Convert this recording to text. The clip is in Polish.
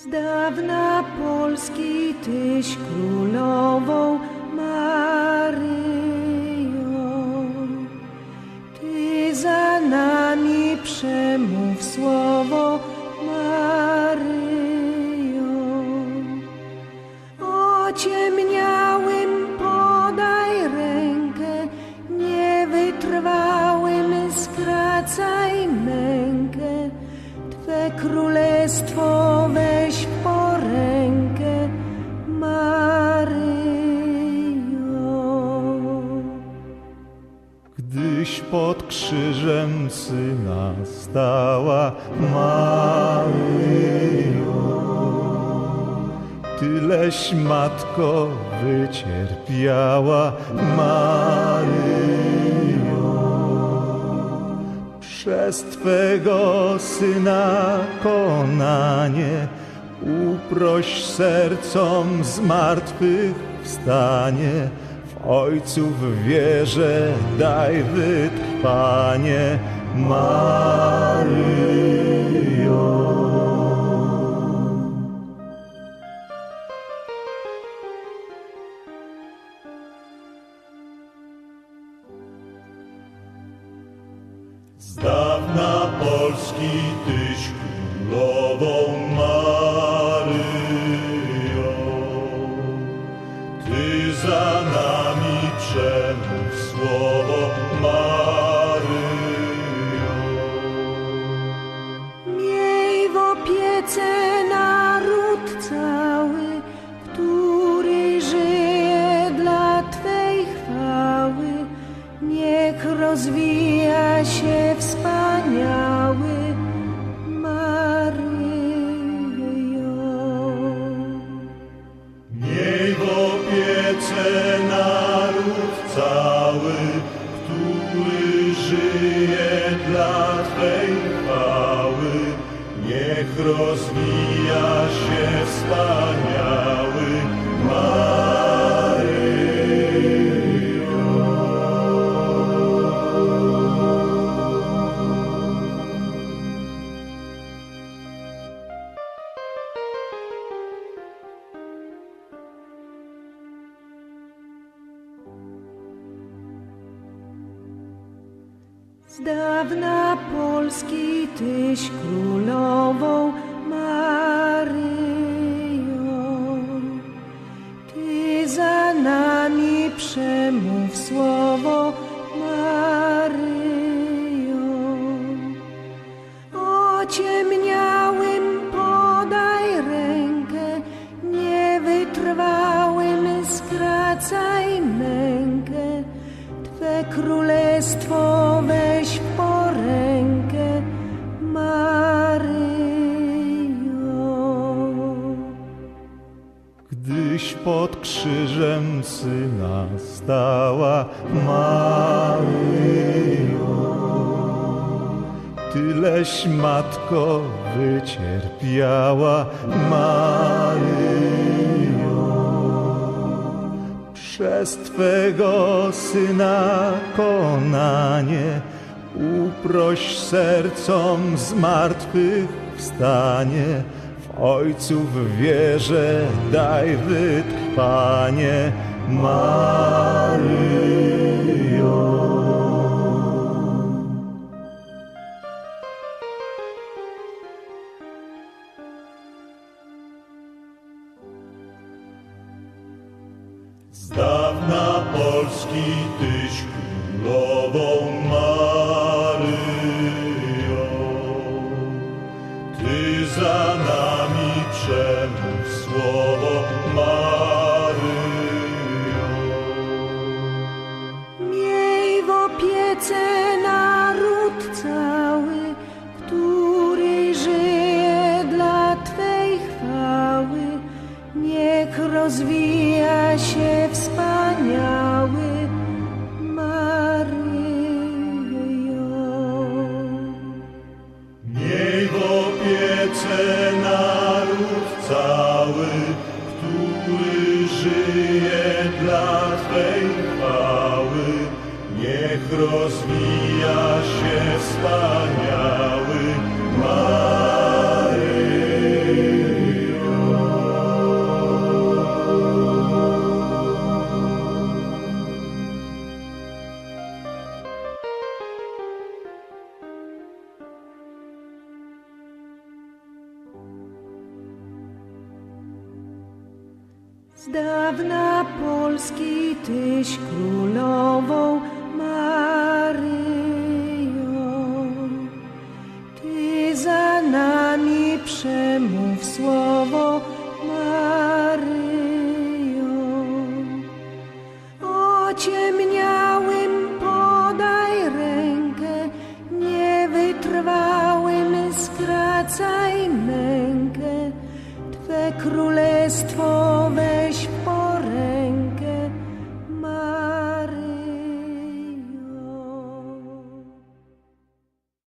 Z dawna Polski tyś królową Maryjo. Ty za nami przemów słowo Maryjo. Ociemniałym podaj rękę, niewytrwałym skracaj mękę. Twe królestwo pod krzyżem syna stała Maryjo, Tyleś matko wycierpiała Maryjo. Przez Twego syna konanie uproś sercom zmartwychwstanie. Ojcu w wierze daj wytrwanie, Maryjo. Z dawna Polski tyś słowo Maryjo. Miej w opiece naród cały, który żyje dla Twej chwały. Niech rozwija się wspaniały żyje dla Twej chwały. Niech rozwija się wspaniały Z dawna Polski tyś królową Maryjo. Ty za nami przemów słowo Pod krzyżem syna stała Maryjo, Tyleś matko wycierpiała Maryjo. Przez Twego syna konanie uproś sercom zmartwychwstanie. Ojcu w wierze daj wytrwanie, Maryjo. Z dawna Polski tyś królową Maryjo. Ty za Bożemu słowo ma. Który żyje dla Twej chwały. Niech rozwija się wspaniały. Z dawna Polski tyś królową Maryjo, ty za nami przemów słowo Maryjo. Ociemniałym podaj rękę, niewytrwałym skracaj mękę, Twe królestwo